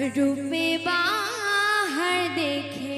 रूपे बाहर देखे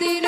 দিল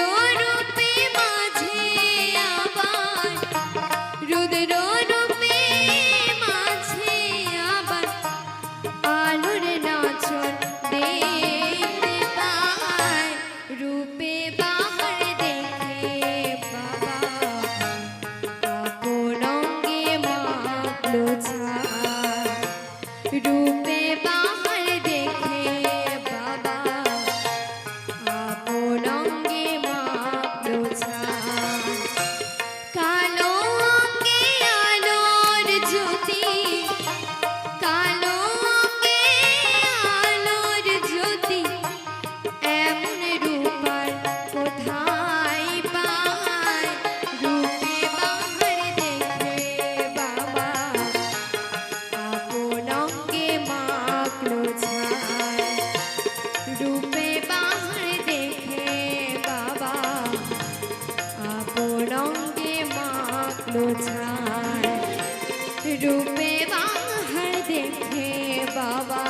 কালো ছাই রূপে বাহার দেখে বাবা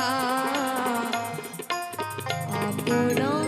আপনা